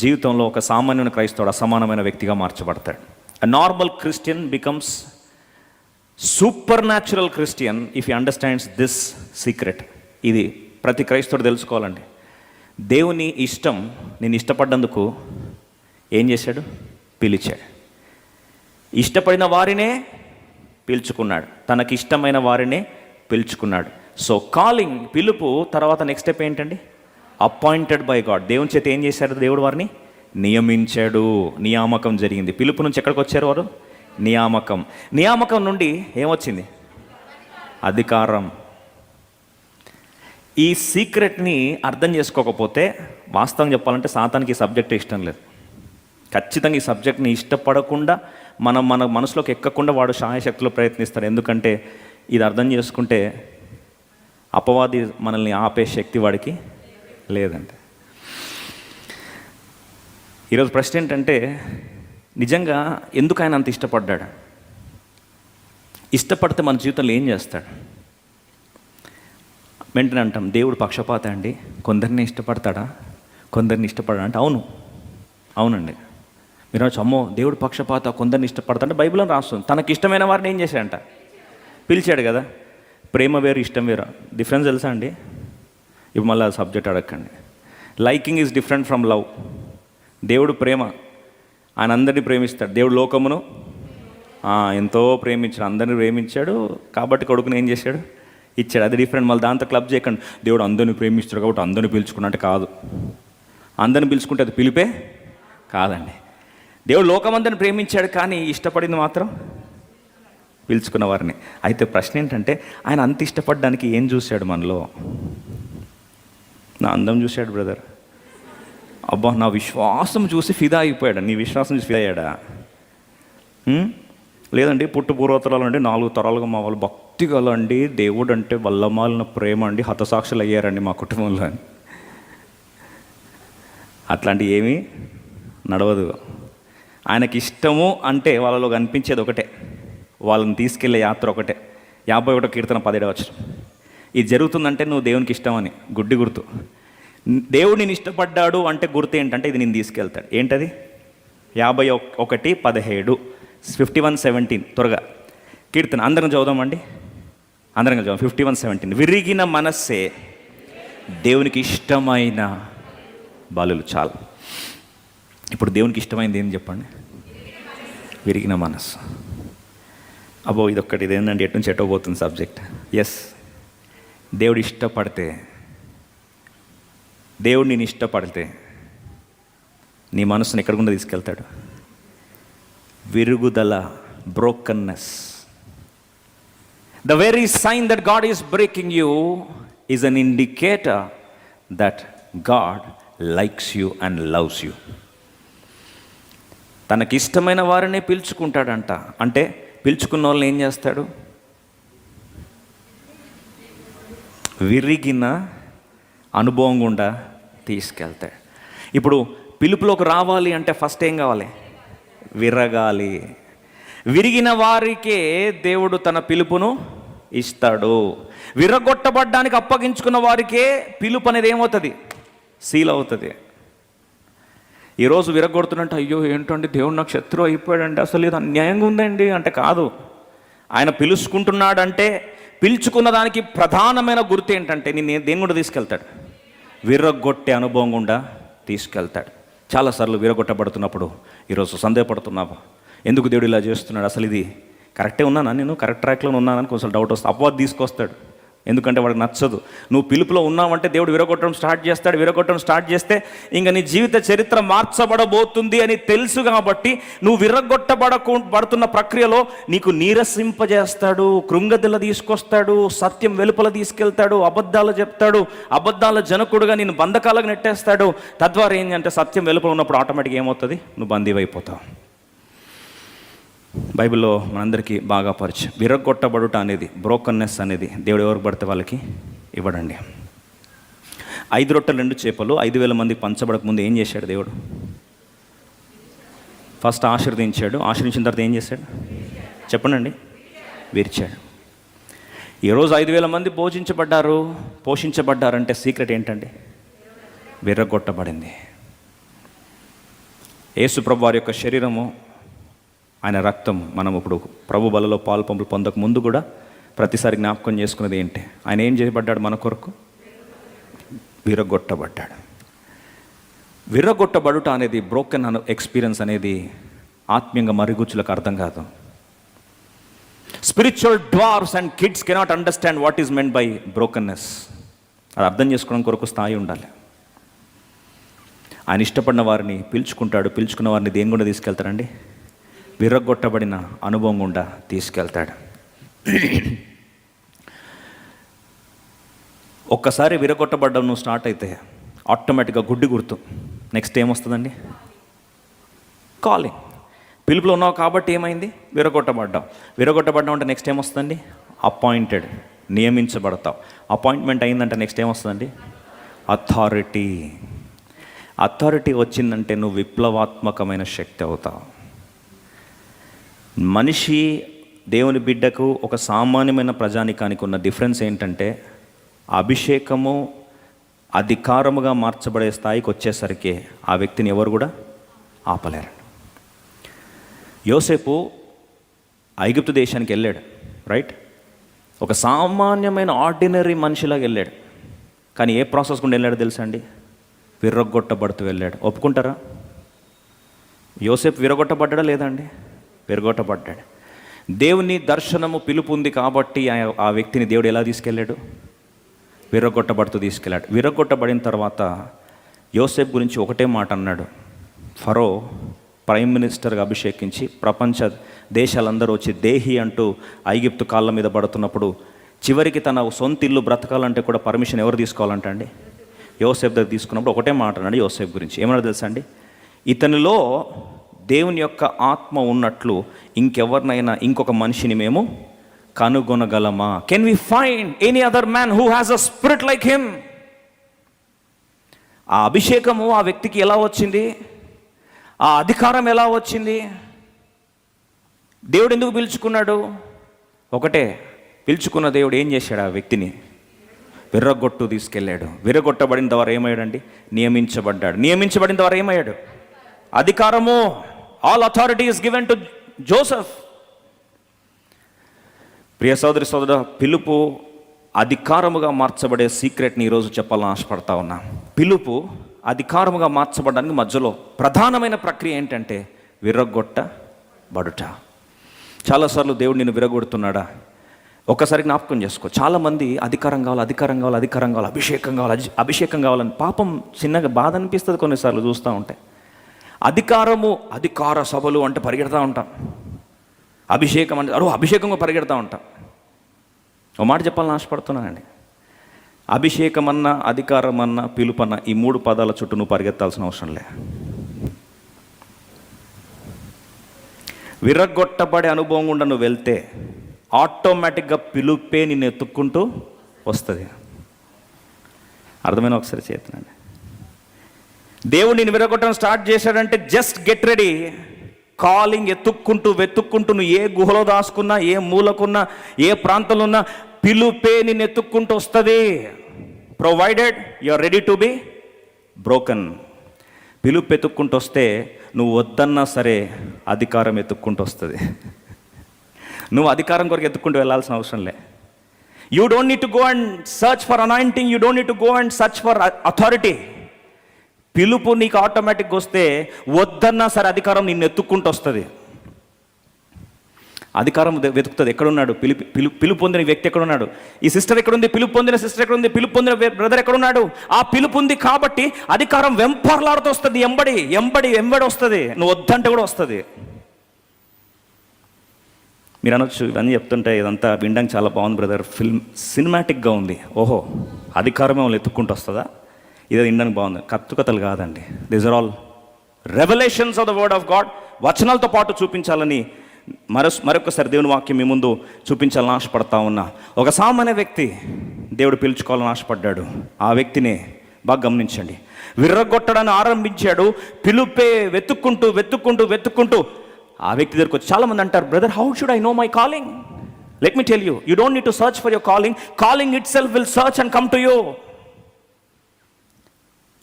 జీవితంలో ఒక సామాన్యుని క్రైస్తవుడు అసమానమైన వ్యక్తిగా మార్చబడతాడు. Normal Christian becomes supernatural Christian if you understands this secret ఇది ప్రతి క్రైస్తవుడు తెలుసుకోవాలండి. దేవుని ఇష్టం నేను ఇష్టపడ్డందుకు ఏం చేశాడు? పిలిచాడు. ఇష్టపడిన వారినే పిలుచుకున్నాడు. తనకి ఇష్టమైన వారినే పిలుచుకున్నాడు. సో కాలింగ్ పిలుపు తర్వాత నెక్స్ట్ స్టెప్ ఏంటండి? Appointed by God. దేవుని చేత ఏం చేశాడు దేవుడు వారిని? నియమించాడు. నియామకం జరిగింది. పిలుపు నుంచి ఎక్కడికి వచ్చారు వారు? నియామకం. నియామకం నుండి ఏమొచ్చింది? అధికారం. ఈ సీక్రెట్ని అర్థం చేసుకోకపోతే వాస్తవం చెప్పాలంటే సాతానికి ఈ సబ్జెక్ట్ ఇష్టం లేదు. ఖచ్చితంగా ఈ సబ్జెక్ట్ని ఇష్టపడకుండా మనం మన మనసులోకి ఎక్కకుండా వాడు సహాయశక్తులు ప్రయత్నిస్తాడు ఎందుకంటే ఇది అర్థం చేసుకుంటే అపవాది మనల్ని ఆపే శక్తి వాడికి లేదండి ఈరోజు ప్రశ్న ఏంటంటే నిజంగా ఎందుకు ఆయన అంత ఇష్టపడ్డాడు? ఇష్టపడితే మన జీవితంలో ఏం చేస్తాడు? వెంటనే అంటాం దేవుడు పక్షపాత అండి. కొందరిని ఇష్టపడతాడా? కొందరిని ఇష్టపడా అంటే అవును. అవునండి. మీరు అనొచ్చు, అమ్మో దేవుడు పక్షపాత కొందరిని ఇష్టపడతా అంటే బైబిల్లో రాస్తుంది. తనకి ఇష్టమైన వారిని ఏం చేశాడంట? పిలిచాడు కదా. ప్రేమ వేరు ఇష్టం వేరు. డిఫరెన్స్ తెలుసా అండి? ఇప్పుడు మళ్ళీ సబ్జెక్ట్ అడగండి liking is different from love దేవుడు ప్రేమ ఆయన అందరినీ ప్రేమిస్తాడు. దేవుడు లోకమును ఎంతో ప్రేమించాడు అందరిని ప్రేమించాడు. కాబట్టి కొడుకుని ఏం చేశాడు? ఇచ్చాడు. అది డిఫరెంట్ మళ్ళీ దాంతో క్లబ్ చేయకండి. దేవుడు అందరిని ప్రేమిస్తాడు కాబట్టి అందరిని పిలుచుకున్నట్టు కాదు. అందరిని పిలుచుకుంటే అది పిలిపే కాదండి. దేవుడు లోకమందరిని ప్రేమించాడు కానీ ఇష్టపడింది మాత్రం పిలుచుకున్న వారిని. అయితే ప్రశ్న ఏంటంటే ఆయన అంత ఇష్టపడడానికి ఏం చూశాడు మనలో? నా అందం చూశాడు బ్రదర్ అబ్బా నా విశ్వాసం చూసి ఫిదా అయిపోయాడు. నీ విశ్వాసం చూసి ఫిదా అయ్యాడా? లేదండి పుట్టు పూర్వతరాలు అండి. నాలుగు తరాలుగా మా వాళ్ళు భక్తి గలండి దేవుడు అంటే వల్లమాలిన ప్రేమ అండి. హతసాక్షులు అయ్యారండి మా కుటుంబంలో. అని అట్లాంటి ఏమీ నడవదు. ఆయనకి ఇష్టము అంటే వాళ్ళలో కనిపించేది ఒకటే. వాళ్ళని తీసుకెళ్ళే యాత్ర ఒకటే. యాభై ఒకటో కీర్తన పదిహేడు వచ్చిన ఇది జరుగుతుందంటే నువ్వు దేవునికి ఇష్టమని గుడ్డి గుర్తు. దేవుడు నేను ఇష్టపడ్డాడు అంటే గుర్తు ఏంటంటే ఇది నేను తీసుకెళ్తాడు. ఏంటది? యాభై ఒకటి పదిహేడు ఫిఫ్టీ వన్ సెవెంటీన్ త్వరగా. కీర్తన అందరం చదువుదామండి. అందరం చదువు ఫిఫ్టీ వన్ సెవెంటీన్ విరిగిన మనస్సే దేవునికి ఇష్టమైన బాలులు చాలు. ఇప్పుడు దేవునికి ఇష్టమైంది ఏం చెప్పండి? విరిగిన మనస్సు. అబ్బో ఇదొక్కటి ఇదేంటంటే ఎటు నుంచి ఎటో పోతుంది సబ్జెక్ట్? ఎస్ దేవుడు ఇష్టపడితే దేవుడు నేను ఇష్టపడితే నీ మనసుని ఎక్కడికుండా తీసుకెళ్తాడు? విరుగుదల brokenness the very sign that God is breaking you is an indicator that God likes you and loves you తనకి ఇష్టమైన వారినే పిలుచుకుంటాడంట. అంటే పిలుచుకున్న వాళ్ళని ఏం చేస్తాడు? విరిగిన అనుభవం గుండా తీసుకెళ్తాడు ఇప్పుడు పిలుపులోకి రావాలి అంటే ఫస్ట్ ఏం కావాలి? విరగాలి. విరిగిన వారికే దేవుడు తన పిలుపును ఇస్తాడు. విరగొట్టబడ్డానికి అప్పగించుకున్న వారికే పిలుపు అనేది ఏమవుతుంది? సీల్ అవుతుంది. ఈరోజు విరగొడుతున్నట్టు అయ్యో ఏంటండి? దేవుడు నాకు శత్రువు అయిపోయాడండి. అసలు ఇది అన్యాయంగా ఉందండి. అంటే కాదు. ఆయన పిలుచుకుంటున్నాడంటే పిలుచుకున్న దానికి ప్రధానమైన గుర్తు ఏంటంటే నేను దేని కూడా తీసుకెళ్తాడు? విరగొట్టే అనుభవం గుండా తీసుకెళ్తాడు. చాలాసార్లు విరగొట్టబడుతున్నప్పుడు ఈరోజు సందేహపడుతున్నావా? ఎందుకు దేవుడు ఇలా చేస్తున్నాడు? అసలు ఇది కరెక్టే ఉన్నానా? నేను కరెక్ట్ ట్రాక్లో ఉన్నానని కొంచెం డౌట్ వస్తుంది అపవాద్ తీసుకొస్తాడు. ఎందుకంటే వాడికి నచ్చదు. నువ్వు పిలుపులో ఉన్నావంటే దేవుడు విరగొట్టడం స్టార్ట్ చేస్తాడు విరగొట్టడం స్టార్ట్ చేస్తే ఇంకా నీ జీవిత చరిత్ర మార్చబడబోతుంది అని తెలుసు కాబట్టి నువ్వు విరగొట్టబడకు పడుతున్న ప్రక్రియలో నీకు నీరసింపజేస్తాడు కృంగదిల తీసుకొస్తాడు సత్యం వెలుపల తీసుకెళ్తాడు అబద్ధాలు చెప్తాడు అబద్ధాల జనకుడుగా నేను బంధకాలకు నెట్టేస్తాడు. తద్వారా ఏంటంటే సత్యం వెలుపల ఉన్నప్పుడు ఆటోమేటిక్ ఏమవుతుంది? నువ్వు బందీవైపోతావు. బైబిల్లో మనందరికీ బాగా పరిచయం. విరగొట్టబడుట అనేది బ్రోకన్నెస్ అనేది దేవుడు ఎవరికి పడితే వాళ్ళకి ఇవ్వడండి. ఐదు రొట్టెలు రెండు చేపలు ఐదు వేల మందికి పంచబడక ముందు ఏం చేశాడు దేవుడు? ఫస్ట్ ఆశీర్వదించాడు. ఆశీర్వించిన తర్వాత ఏం చేశాడు? చెప్పండి విరిచాడు. ఈరోజు ఐదు వేల మంది భోజించబడ్డారు పోషించబడ్డారంటే సీక్రెట్ ఏంటండి? విర్రగొట్టబడింది యేసుప్రభు వారి యొక్క శరీరము ఆయన రక్తం మనం ఇప్పుడు ప్రభు బలలో పాలు పంపులు పొందక ముందు కూడా ప్రతిసారి జ్ఞాపకం చేసుకున్నది ఏంటి? ఆయన ఏం చేయబడ్డాడు మన కొరకు? విరగొట్టబడ్డాడు. విరగొట్టబడుట అనేది బ్రోకెన్ అను ఎక్స్పీరియన్స్ అనేది ఆత్మీయంగా మరుగుచ్చులకు అర్థం కాదు. Spiritual dwarfs and kids cannot understand what is meant by brokenness. అది అర్థం చేసుకోవడం కొరకు స్థాయి ఉండాలి. ఆయన ఇష్టపడిన వారిని పిలుచుకుంటాడు. పిలుచుకున్న వారిని దేని గుండా తీసుకెళ్తారండి? విరగొట్టబడిన అనుభవం గుండా తీసుకెళ్తాడు. ఒక్కసారి విరగొట్టబడ్డం నువ్వు స్టార్ట్ అయితే ఆటోమేటిక్గా గుడ్డి గుర్తు. నెక్స్ట్ ఏమొస్తుందండి? కాలింగ్. పిలుపులో ఉన్నావు కాబట్టి ఏమైంది? విరగొట్టబడ్డావు. విరగొట్టబడ్డావు అంటే నెక్స్ట్ ఏమొస్తుందండి? అపాయింటెడ్ నియమించబడతావు. అపాయింట్మెంట్ అయిందంటే నెక్స్ట్ ఏమొస్తుందండి? అథారిటీ. అథారిటీ వచ్చిందంటే నువ్వు విప్లవాత్మకమైన శక్తి అవుతావు. మనిషి దేవుని బిడ్డకు ఒక సామాన్యమైన ప్రజానికానికి ఉన్న డిఫరెన్స్ ఏంటంటే అభిషేకము అధికారముగా మార్చబడే స్థాయికి వచ్చేసరికి ఆ వ్యక్తిని ఎవరు కూడా ఆపలేరు. యోసేపు ఐగుప్తు దేశానికి వెళ్ళాడు రైట్? ఒక సామాన్యమైన ఆర్డినరీ మనిషిలాగా వెళ్ళాడు. కానీ ఏ ప్రాసెస్ గుండా వెళ్ళాడు తెలుసా అండి? విర్రగొట్టబడుతూ వెళ్ళాడు. ఒప్పుకుంటారా? యోసేపు విరగొట్టబడ్డా లేదండి విరగొట్టబడ్డాడు. దేవుని దర్శనము పిలుపు ఉంది కాబట్టి ఆ- ఆ వ్యక్తిని దేవుడు ఎలా తీసుకెళ్ళాడు? విరగొట్టబడుతూ తీసుకెళ్ళాడు. విరగొట్టబడిన తర్వాత యోసేపు గురించి ఒకటే మాట అన్నాడు. ఫరో ప్రైమ్ మినిస్టర్గా అభిషేకించి ప్రపంచ దేశాలందరూ వచ్చి దేహి అంటూ ఐగిప్తు కాళ్ళ మీద పడుతున్నప్పుడు చివరికి తన సొంత ఇల్లు బ్రతకాలంటే కూడా పర్మిషన్ ఎవరు తీసుకోవాలంట అండి? యోసేఫ్ దగ్గర తీసుకున్నప్పుడు ఒకటే మాట అన్నాడు యోసేఫ్ గురించి. ఏమన్నా తెలుసా అండి? ఇతనిలో దేవుని యొక్క ఆత్మ ఉన్నట్లు ఇంకెవరినైనా ఇంకొక మనిషిని మేము కనుగొనగలమా? Can we find any other man who has a spirit like him ఆ అభిషేకము ఆ వ్యక్తికి ఎలా వచ్చింది? ఆ అధికారం ఎలా వచ్చింది? దేవుడు ఎందుకు పిలుచుకున్నాడు? ఒకటే పిలుచుకున్న దేవుడు ఏం చేశాడు ఆ వ్యక్తిని? విర్రగొట్టు తీసుకెళ్ళాడు. విరగొట్టబడిన ద్వారా ఏమయ్యాడండి? నియమించబడ్డాడు. నియమించబడిన ద్వారా ఏమయ్యాడు? అధికారము. All authority is given to Joseph ప్రియ సోదరి సోదర పిలుపు అధికారముగా మార్చబడే సీక్రెట్ని ఈరోజు చెప్పాలని ఆశపడతా ఉన్నా. పిలుపు అధికారముగా మార్చబడడానికి మధ్యలో ప్రధానమైన ప్రక్రియ ఏంటంటే విరగొట్టబడుట చాలాసార్లు దేవుడు నిన్ను విరగొడుతున్నాడా ఒక్కసారి జ్ఞాపకం చేసుకో. చాలామంది అధికారం కావాలి అధికారం కావాలి అధికారం కావాలి అభిషేకం కావాలి అభిషేకం కావాలని పాపం చిన్నగా బాధ అనిపిస్తుంది కొన్నిసార్లు చూస్తూ ఉంటాయి అధికారము అధికార సభలు అంటే పరిగెడతా ఉంటాం. అభిషేకం అంటే అరో అభిషేకంగా పరిగెడతా ఉంటాం. ఒక మాట చెప్పాలని ఆశపడుతున్నానండి. అభిషేకం అన్న అధికారం అన్నా పిలుపన్న ఈ మూడు పదాల చుట్టూ నువ్వు పరిగెత్తాల్సిన అవసరం లే. విరగొట్టబడే అనుభవం గుండా నువ్వు వెళ్తే ఆటోమేటిక్గా పిలుపే నిన్ను ఎత్తుక్కుంటూ వస్తుంది. అర్థమైన ఒకసారి చేతనండి. దేవుడు నేను విరగొట్టడం స్టార్ట్ చేశాడంటే జస్ట్ గెట్ రెడీ కాలింగ్ ఎత్తుక్కుంటూ వెతుక్కుంటూ నువ్వు ఏ గుహలో దాసుకున్నా ఏ మూలకున్నా ఏ ప్రాంతంలో ఉన్నా పిలుపే నిన్ను ఎత్తుక్కుంటూ వస్తుంది. Provided you are ready to be broken పిలుపు ఎత్తుక్కుంటూ వస్తే నువ్వు వద్దన్నా సరే అధికారం ఎత్తుక్కుంటూ వస్తుంది. నువ్వు అధికారం కొరకు ఎత్తుక్కుంటూ వెళ్ళాల్సిన అవసరం లే. You don't need to go and search for anointing you don't need to go and search for authority పిలుపు నీకు ఆటోమేటిక్గా వస్తే వద్దన్నా సరే అధికారం నిన్ను ఎత్తుక్కుంటూ వస్తుంది. అధికారం వెతుకుతుంది. ఎక్కడున్నాడు? పిలుపు పిలుపు పిలుపు పొందిన వ్యక్తి ఎక్కడున్నాడు? ఈ సిస్టర్ ఎక్కడుంది? పిలుపు పొందిన సిస్టర్ ఎక్కడుంది? పిలుపు పొందిన బ్రదర్ ఎక్కడున్నాడు? ఆ పిలుపు ఉంది కాబట్టి అధికారం వెంపర్లాడుతూ వస్తుంది. ఎంబడి ఎంబడి ఎంబడి వస్తుంది. నువ్వు వద్దంటే కూడా వస్తుంది. మీరు అనొచ్చు ఇవన్నీ చెప్తుంటే ఇదంతా వినడానికి చాలా బాగుంది బ్రదర్ ఫిల్మ్ సినిమాటిక్గా ఉంది. ఓహో అధికారమే వాళ్ళు ఎత్తుక్కుంటూ వస్తుందా? ఇది వినడానికి బాగుంది. కత్తు కథలు కాదండి. This are all revolutions of the word of God వచనాలతో పాటు చూపించాలని మరొ మరొకసారి దేవుని వాక్యం మీ ముందు చూపించాలని ఆశపడతా ఉన్నా. ఒక సామాన్య వ్యక్తి దేవుడు పిలుచుకోవాలని ఆశపడ్డాడు. ఆ వ్యక్తిని బాగా గమనించండి. విర్రగొట్టడాన్ని ఆరంభించాడు. పిలుపే వెతుక్కుంటూ వెతుక్కుంటూ వెతుక్కుంటూ ఆ వ్యక్తి దగ్గరకు వచ్చి చాలా మంది అంటారు brother how should I know my calling let me tell you you don't need to search for your calling calling itself will search and come to you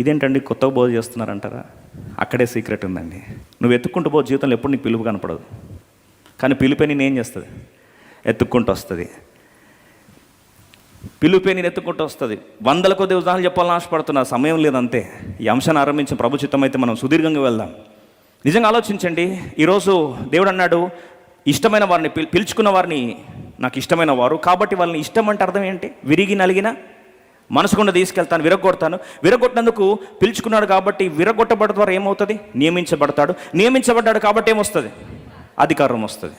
ఇదేంటండి కొత్తగా బోధ చేస్తున్నారంటారా? అక్కడే సీక్రెట్ ఉందండి. నువ్వు ఎత్తుక్కుంటూ పో జీవితంలో ఎప్పుడు నీకు పిలుపు కనపడదు. కానీ పిలిపే నేను ఏం చేస్తుంది? ఎత్తుక్కుంటూ వస్తుంది. పిలుపే నేను ఎత్తుకుంటూ వస్తుంది. వందల కొద్ది ఉదాహరణలు చెప్పాలని ఆశపడుతున్నా సమయం లేదంతే. ఈ అంశాన్ని ఆరంభించిన ప్రభు చిత్తం అయితే మనం సుదీర్ఘంగా వెళ్దాం. నిజంగా ఆలోచించండి ఈరోజు దేవుడు అన్నాడు ఇష్టమైన వారిని పిల్- పిలుచుకున్న వారిని నాకు ఇష్టమైన వారు. కాబట్టి వాళ్ళని ఇష్టం అంటే అర్థం ఏంటి? విరిగి నలిగిన మనసుకుండా తీసుకెళ్తాను విరగొడతాను విరగొట్టినందుకు పిలుచుకున్నాడు కాబట్టి విరగొట్టబడ ద్వారా ఏమవుతుంది? నియమించబడతాడు. నియమించబడ్డాడు కాబట్టి ఏమొస్తుంది? అధికారం వస్తుంది.